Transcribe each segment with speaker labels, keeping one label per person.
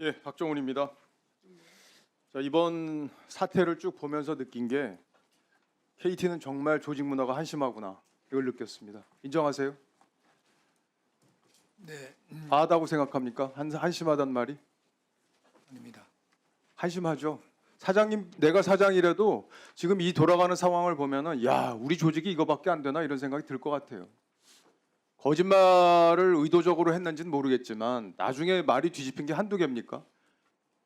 Speaker 1: 예, 박정훈입니다. 자, 이번 사태를 쭉 보면서 느낀 게 KT는 정말 조직 문화가 한심하구나 이걸 느꼈습니다. 인정하세요?
Speaker 2: 네,
Speaker 1: 과하다고 생각합니까? 한, 한심하단 말이?
Speaker 2: 아닙니다.
Speaker 1: 한심하죠. 사장님, 내가 사장이라도 지금 이 돌아가는 상황을 보면은 야, 우리 조직이 이거밖에 안 되나 이런 생각이 들 것 같아요. 거짓말을 의도적으로 했는지는 모르겠지만 나중에 말이 뒤집힌 게 한두 개입니까?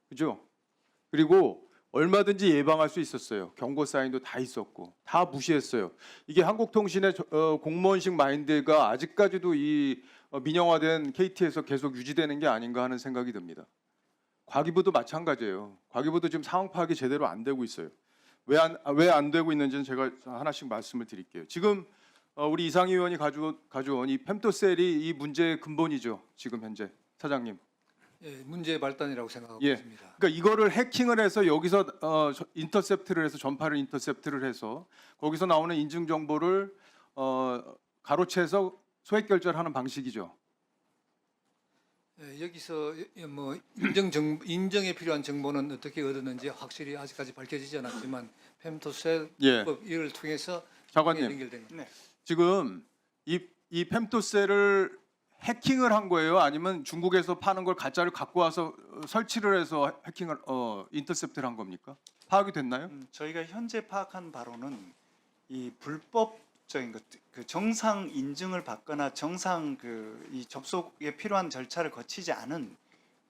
Speaker 1: 그죠? 그리고 얼마든지 예방할 수 있었어요. 경고 사인도 다 있었고 다 무시했어요. 이게 한국통신의 저- 어, 공무원식 마인드가 아직까지도 이 어, 민영화된 KT에서 계속 유지되는 게 아닌가 하는 생각이 듭니다. 과기부도 마찬가지예요. 과기부도 지금 상황 파악이 제대로 안 되고 있어요. 왜 안 왜안 되고 있는지는 제가 하나씩 말씀을 드릴게요. 지금 어, 우리 이상희 의원이 가져 가져온 이 펜토셀이 이 문제의 근본이죠. 지금 현재 사장님.
Speaker 2: 예, 문제의 발단이라고 생각하고
Speaker 1: 예.
Speaker 2: 있습니다.
Speaker 1: 그러니까 이거를 해킹을 해서 여기서 어, 저- 인터셉트를 해서 전파를 인터셉트를 해서 거기서 나오는 인증 정보를 어, 가로채서 소액 결제하는 방식이죠.
Speaker 2: 예, 여기서 예, 뭐 인정 정, 인정에 필요한 정보는 어떻게 얻었는지 확실히 아직까지 밝혀지지 않았지만 펜토셀
Speaker 1: 예,
Speaker 2: 법 이를 통해서
Speaker 1: 장관님.
Speaker 2: 연결된 겁니다.
Speaker 1: 지금 이, 이 펜토셀을 해킹을 한 거예요? 아니면 중국에서 파는 걸 가짜를 갖고 와서 어, 설치를 해서 해킹을 어, 인터셉트를 한 겁니까? 파악이 됐나요?
Speaker 3: 음, 저희가 현재 파악한 바로는 이 불법적인 것, 그 정상 인증을 받거나 정상 그 이 접속에 필요한 절차를 거치지 않은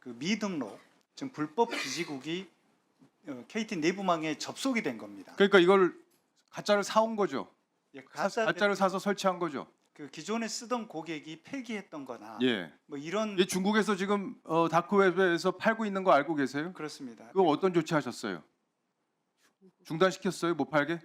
Speaker 3: 그 미등록, 지금 불법 기지국이 어, KT 내부망에 접속이 된 겁니다.
Speaker 1: 그러니까 이걸 가짜를 사온 거죠.
Speaker 3: 예,
Speaker 1: 사,
Speaker 3: 가짜
Speaker 1: 가짜를 사서 설치한 거죠.
Speaker 3: 그 기존에 쓰던 고객이 폐기했던거나
Speaker 1: 예.
Speaker 3: 뭐 이런
Speaker 1: 이 중국에서 지금 어, 다크웹에서 팔고 있는 거 알고 계세요?
Speaker 3: 그렇습니다.
Speaker 1: 그거 어떤 조치하셨어요? 중단시켰어요? 못 팔게?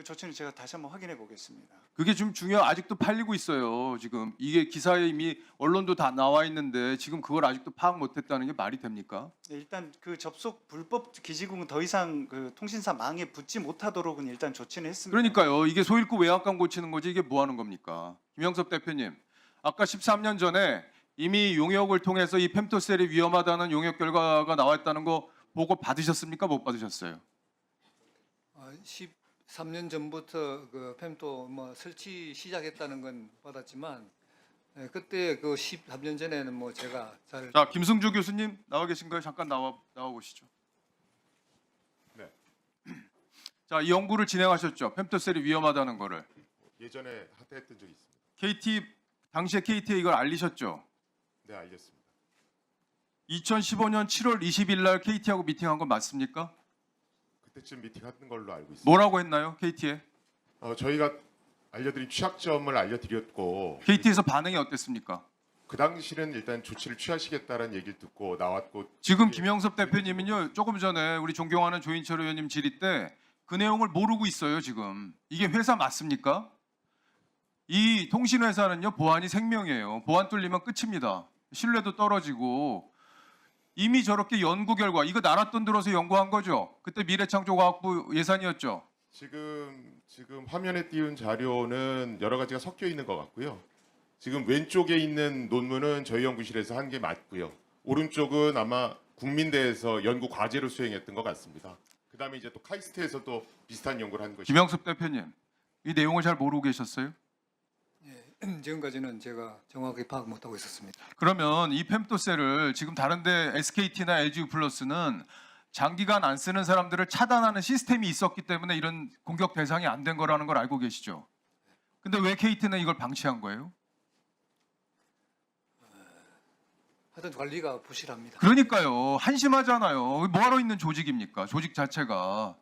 Speaker 3: 그 조치는 제가 다시 한번 확인해 보겠습니다.
Speaker 1: 그게 지금 중요. 아직도 팔리고 있어요. 지금 이게 기사에 이미 언론도 다 나와 있는데 지금 그걸 아직도 파악 못했다는 게 말이 됩니까?
Speaker 3: 네, 일단 그 접속 불법 기지국은 더 이상 그 통신사 망에 붙지 못하도록은 일단 조치는 했습니다.
Speaker 1: 그러니까요. 이게 소일구 외압관 고치는 거지 이게 뭐 하는 겁니까? 김영섭 대표님, 아까 13년 전에 이미 용역을 통해서 이 펨토셀이 위험하다는 용역 결과가 나왔다는 거 보고 받으셨습니까? 못 받으셨어요?
Speaker 2: 아, 10, 3년 전부터 그 펨토 뭐 설치 시작했다는 건 받았지만 예, 그때 그 13년 전에는 뭐 제가 잘
Speaker 1: 자 김승주 교수님 나와 계신가요? 잠깐 나와 나와 보시죠.
Speaker 4: 네.
Speaker 1: 자 이 연구를 진행하셨죠. 펨토셀이 위험하다는 거를
Speaker 4: 예전에 하태했던 적이 있습니다.
Speaker 1: KT 당시에 KT에 이걸 알리셨죠.
Speaker 4: 네 알겠습니다.
Speaker 1: 2015년 7월 20일 날 KT하고 미팅한 건 맞습니까?
Speaker 4: 그때쯤 미팅했던 걸로 알고 있습니다.
Speaker 1: 뭐라고 했나요? KT에?
Speaker 4: 어, 저희가 알려드린 취약점을 알려드렸고
Speaker 1: KT에서 반응이 어땠습니까?
Speaker 4: 그 당시는 일단 조치를 취하시겠다는 얘기를 듣고 나왔고
Speaker 1: 지금
Speaker 4: 예,
Speaker 1: 김영섭 대표님은요 조금 전에 우리 존경하는 조인철 의원님 질의 때 그 내용을 모르고 있어요 지금 이게 회사 맞습니까? 이 통신회사는요 보안이 생명이에요 보안 뚫리면 끝입니다 신뢰도 떨어지고 이미 저렇게 연구 결과 이거 나라 돈 들어서 연구한 거죠 그때 미래창조과학부 예산이었죠
Speaker 4: 지금 지금 화면에 띄운 자료는 여러 가지가 섞여 있는 것 같고요. 지금 왼쪽에 있는 논문은 저희 연구실에서 한 게 맞고요. 오른쪽은 아마 국민대에서 연구 과제로 수행했던 것 같습니다. 그다음에 이제 또 카이스트에서도 비슷한 연구를 한 것이
Speaker 1: 김영섭 대표님 이 내용을 잘 모르고 계셨어요?
Speaker 2: 예, 지금까지는 제가 정확하게 파악 못하고 있었습니다.
Speaker 1: 그러면 이 펜토셀을 지금 다른데 SKT나 LG 플러스는 장기간 안 쓰는 사람들을 차단하는 시스템이 있었기 때문에 이런 공격 대상이 안 된 거라는 걸 알고 계시죠? 근데 왜 KT는 이걸 방치한 거예요?
Speaker 2: 하여튼 관리가 부실합니다.
Speaker 1: 그러니까요. 한심하잖아요. 뭐하러 있는 조직입니까? 조직 자체가.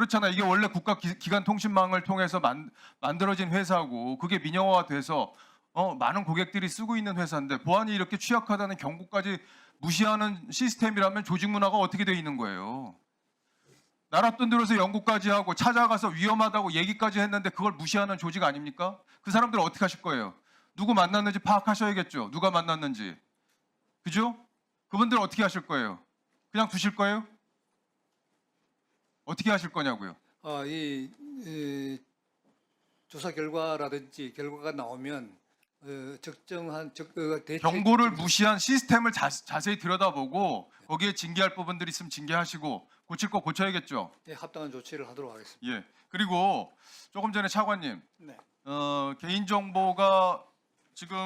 Speaker 1: 그렇잖아요. 이게 원래 국가 기, 관 통신망을 통해서 만, 만들어진 회사고 그게 민영화가 돼서 어, 많은 고객들이 쓰고 있는 회사인데 보안이 이렇게 취약하다는 경고까지 무시하는 시스템이라면 조직 문화가 어떻게 돼 있는 거예요? 나라 돈 들어서 연구까지 하고 찾아가서 위험하다고 얘기까지 했는데 그걸 무시하는 조직 아닙니까? 그 사람들 어떻게 하실 거예요? 누구 만났는지 파악하셔야겠죠. 누가 만났는지. 그죠? 그분들 어떻게 하실 거예요? 그냥 두실 거예요? 어떻게 하실 거냐고요?
Speaker 2: 아, 이, 이 조사 결과라든지 결과가 나오면 어, 적정한 적, 어, 대책
Speaker 1: 경고를 무시한 시스템을 자, 자세히 들여다보고 거기에 징계할 부분들이 있으면 징계하시고 고칠 거 고쳐야겠죠.
Speaker 2: 예, 합당한 조치를 하도록 하겠습니다.
Speaker 1: 예. 그리고 조금 전에 차관님
Speaker 3: 네.
Speaker 1: 어, 개인 정보가 지금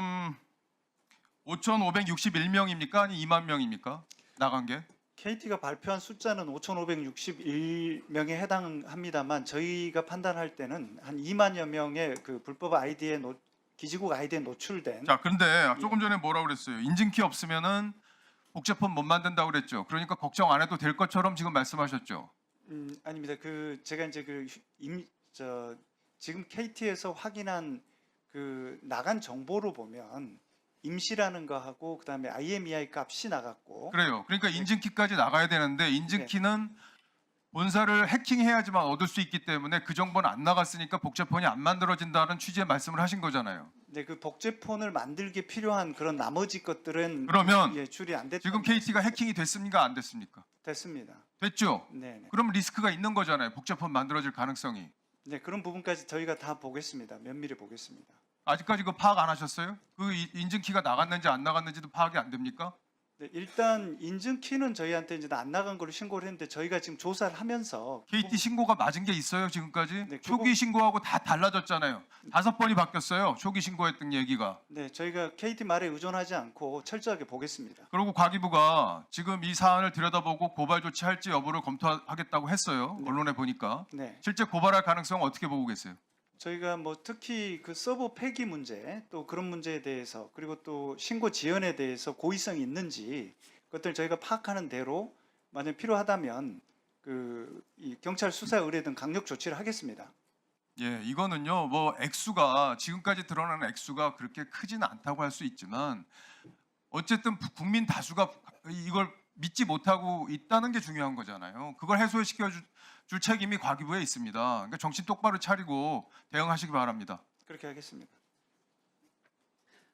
Speaker 1: 5,561명입니까? 아니 2만 명입니까? 나간 게?
Speaker 3: KT가 발표한 숫자는 5,561명에 해당합니다만 저희가 판단할 때는 한 2만여 명의 그 불법 아이디에 노, 기지국 아이디에 노출된
Speaker 1: 자, 근데 조금 전에 뭐라 그랬어요? 인증키 없으면은 복제폰 못 만든다고 그랬죠. 그러니까 걱정 안 해도 될 것처럼 지금 말씀하셨죠.
Speaker 3: 음, 아닙니다. 그 제가 이제 그임저 지금 KT에서 확인한 그 나간 정보로 보면 임시라는 거하고 그다음에 IMEI 값이 나갔고
Speaker 1: 그래요. 그러니까 인증키까지 나가야 되는데 인증키는 본사를 해킹해야지만 얻을 수 있기 때문에 그 정보는 안 나갔으니까 복제폰이 안 만들어진다는 취지의 말씀을 하신 거잖아요.
Speaker 3: 네, 그 복제폰을 만들기 필요한 그런 나머지 것들은
Speaker 1: 그러면
Speaker 3: 예, 줄이 안 됐.
Speaker 1: 지금 KT가 해킹이 됐습니까? 안 됐습니까?
Speaker 3: 됐습니다.
Speaker 1: 됐죠.
Speaker 3: 네, 네.
Speaker 1: 그럼 리스크가 있는 거잖아요. 복제폰 만들어질 가능성이.
Speaker 3: 네, 그런 부분까지 저희가 다 보겠습니다. 면밀히 보겠습니다.
Speaker 1: 아직까지 그 파악 안 하셨어요? 그 이- 인증키가 나갔는지 안 나갔는지도 파악이 안 됩니까?
Speaker 3: 네, 일단 인증 키는 저희한테 이제 안 나간 걸로 신고를 했는데 저희가 지금 조사를 하면서
Speaker 1: KT 신고가 맞은 게 있어요 지금까지?
Speaker 3: 네,
Speaker 1: 초기
Speaker 3: 그거-
Speaker 1: 신고하고 다 달라졌잖아요. 다섯 번이 바뀌었어요. 초기 신고했던 얘기가.
Speaker 3: 네, 저희가 KT 말에 의존하지 않고 철저하게 보겠습니다.
Speaker 1: 그리고 과기부가 지금 이 사안을 들여다보고 고발 조치할지 여부를 검토하겠다고 했어요.
Speaker 3: 네.
Speaker 1: 언론에 보니까.
Speaker 3: 네,
Speaker 1: 실제 고발할 가능성은 어떻게 보고 계세요?
Speaker 3: 저희가 뭐 특히 그 서버 폐기 문제 또 그런 문제에 대해서 그리고 또 신고 지연에 대해서 고의성이 있는지 그것들 저희가 파악하는 대로 만약 필요하다면 그이 경찰 수사 의뢰 등 강력 조치를 하겠습니다.
Speaker 1: 예, 이거는요. 뭐 액수가 지금까지 드러나는 액수가 그렇게 크지는 않다고 할 수 있지만 어쨌든 부- 국민 다수가 이걸 믿지 못하고 있다는 게 중요한 거잖아요. 그걸 해소시켜 줄, 줄 책임이 과기부에 있습니다. 그러니까 정신 똑바로 차리고 대응하시기 바랍니다.
Speaker 3: 그렇게 하겠습니다.